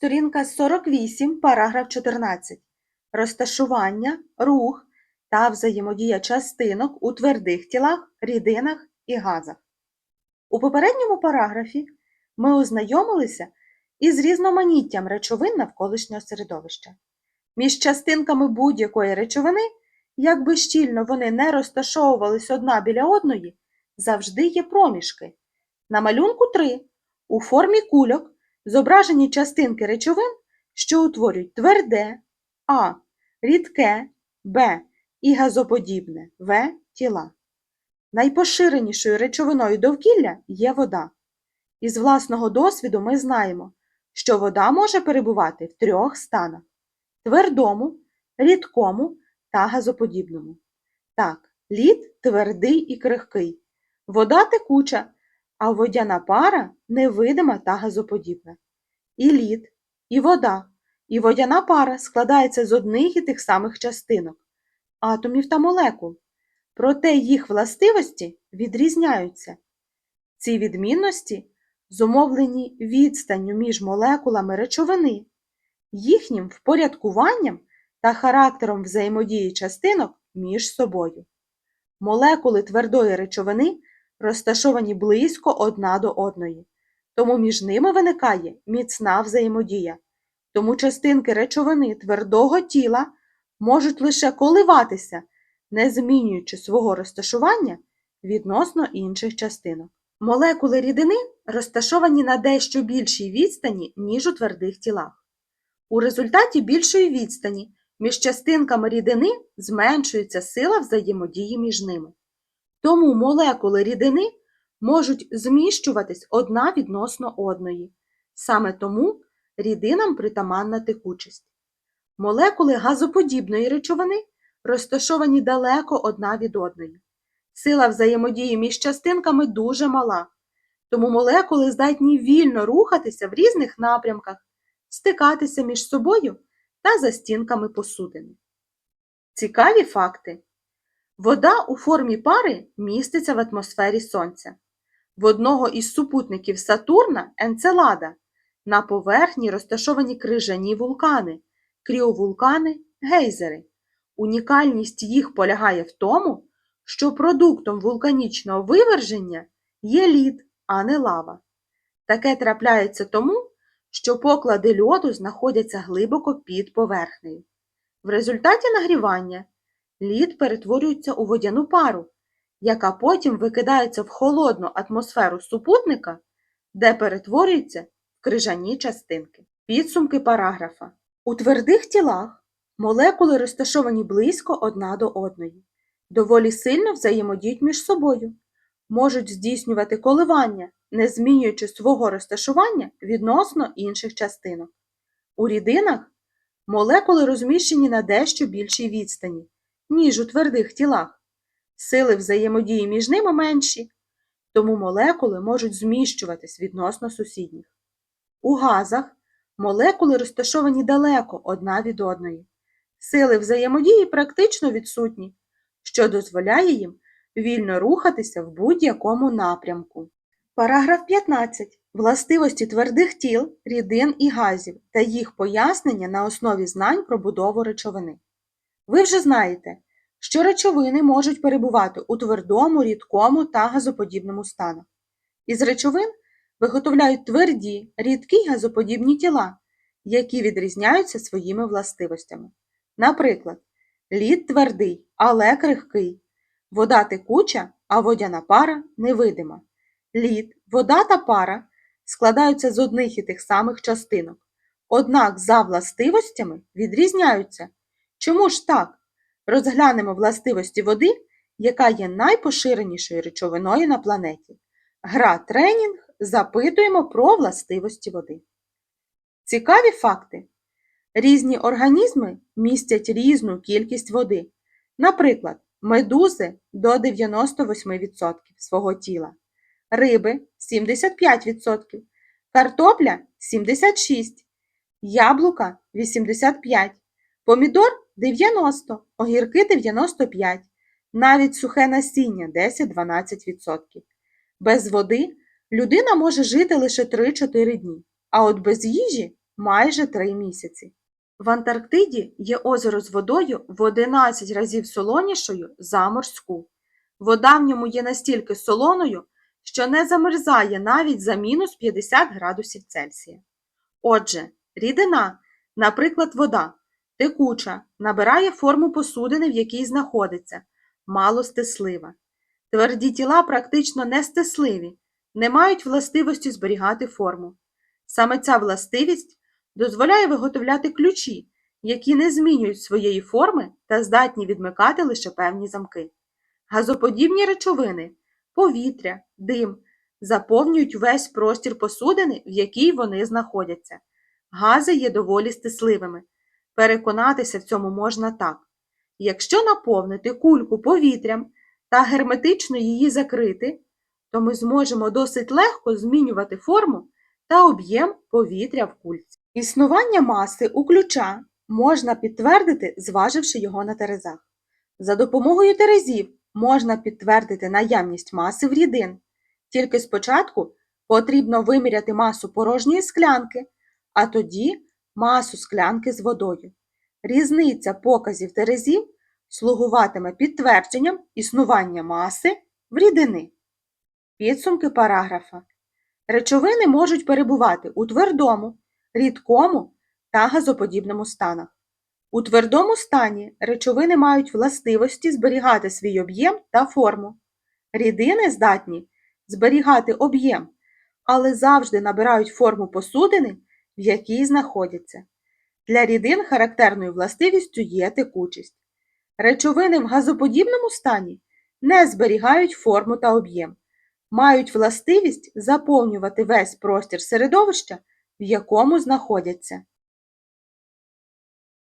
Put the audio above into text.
Сторінка 48, параграф 14. Розташування, рух та взаємодія частинок у твердих тілах, рідинах і газах. У попередньому параграфі ми ознайомилися із різноманіттям речовин навколишнього середовища. Між частинками будь-якої речовини, як би щільно вони не розташовувались одна біля одної, завжди є проміжки. На малюнку 3 у формі кульок зображені частинки речовин, що утворюють тверде А, рідке Б і газоподібне В тіла. Найпоширенішою речовиною довкілля є вода. Із власного досвіду ми знаємо, що вода може перебувати в трьох станах твердому, рідкому та газоподібному. Так, лід твердий і крихкий, вода текуча, а водяна пара невидима та газоподібна. І лід, і вода, і водяна пара складаються з одних і тих самих частинок атомів та молекул. Проте їх властивості відрізняються. Ці відмінності зумовлені відстанню між молекулами речовини, їхнім впорядкуванням та характером взаємодії частинок між собою. Молекули твердої речовини розташовані близько одна до одної, тому між ними виникає міцна взаємодія. Тому частинки речовини твердого тіла можуть лише коливатися, не змінюючи свого розташування відносно інших частинок. Молекули рідини розташовані на дещо більшій відстані, ніж у твердих тілах. У результаті більшої відстані між частинками рідини зменшується сила взаємодії між ними. Тому молекули рідини можуть зміщуватись одна відносно одної. Саме тому рідинам притаманна текучість. Молекули газоподібної речовини розташовані далеко одна від одної. Сила взаємодії між частинками дуже мала, тому молекули здатні вільно рухатися в різних напрямках, стикатися між собою та за стінками посудини. Цікаві факти. Вода у формі пари міститься в атмосфері Сонця. В одного із супутників Сатурна Енцелада на поверхні розташовані крижані вулкани, кріовулкани, гейзери. Унікальність їх полягає в тому, що продуктом вулканічного виверження є лід, а не лава. Таке трапляється тому, що поклади льоду знаходяться глибоко під поверхнею. В результаті нагрівання лід перетворюється у водяну пару, яка потім викидається в холодну атмосферу супутника, де перетворюється в крижані частинки. Підсумки параграфа. У твердих тілах молекули розташовані близько одна до одної, доволі сильно взаємодіють між собою, можуть здійснювати коливання, не змінюючи свого розташування відносно інших частинок. У рідинах молекули розміщені на дещо більшій відстані, ніж у твердих тілах. Сили взаємодії між ними менші, тому молекули можуть зміщуватись відносно сусідніх. У газах молекули розташовані далеко одна від одної. Сили взаємодії практично відсутні, що дозволяє їм вільно рухатися в будь-якому напрямку. Параграф 15. Властивості твердих тіл, рідин і газів та їх пояснення на основі знань про будову речовини. Ви вже знаєте, що речовини можуть перебувати у твердому, рідкому та газоподібному станах. Із речовин виготовляють тверді, рідкі газоподібні тіла, які відрізняються своїми властивостями. Наприклад, лід твердий, але крихкий, вода текуча, а водяна пара невидима. Лід, вода та пара складаються з одних і тих самих частинок, однак за властивостями відрізняються. Чому ж так? Розглянемо властивості води, яка є найпоширенішою речовиною на планеті. Гра тренінг запитуємо про властивості води. Цікаві факти. Різні організми містять різну кількість води. Наприклад, медузи до 98% свого тіла, риби 75%, картопля 76%, яблука 85%, помідор 90%, огірки 95%, навіть сухе насіння 10-12%. Без води людина може жити лише 3-4 дні, а от без їжі майже 3 місяці. В Антарктиді є озеро з водою в 11 разів солонішою за морську. Вода в ньому є настільки солоною, що не замерзає навіть за мінус 50 градусів Цельсія. Отже, рідина, наприклад, вода, текуча, набирає форму посудини, в якій знаходиться, мало стислива. Тверді тіла практично не стисливі, не мають властивості зберігати форму. Саме ця властивість дозволяє виготовляти ключі, які не змінюють своєї форми та здатні відмикати лише певні замки. Газоподібні речовини, повітря, дим заповнюють весь простір посудини, в якій вони знаходяться. Гази є доволі стисливими. Переконатися в цьому можна так. Якщо наповнити кульку повітрям та герметично її закрити, то ми зможемо досить легко змінювати форму та об'єм повітря в кульці. Існування маси у ключа можна підтвердити, зваживши його на терезах. За допомогою терезів можна підтвердити наявність маси в рідин. Тільки спочатку потрібно виміряти масу порожньої склянки, а тоді масу склянки з водою. Різниця показів терезів слугуватиме підтвердженням існування маси в рідини. Підсумки параграфа. Речовини можуть перебувати у твердому, рідкому та газоподібному станах. У твердому стані речовини мають властивості зберігати свій об'єм та форму. Рідини здатні зберігати об'єм, але завжди набирають форму посудини, в якій знаходяться. Для рідин характерною властивістю є текучість. Речовини в газоподібному стані не зберігають форму та об'єм, мають властивість заповнювати весь простір середовища, в якому знаходяться.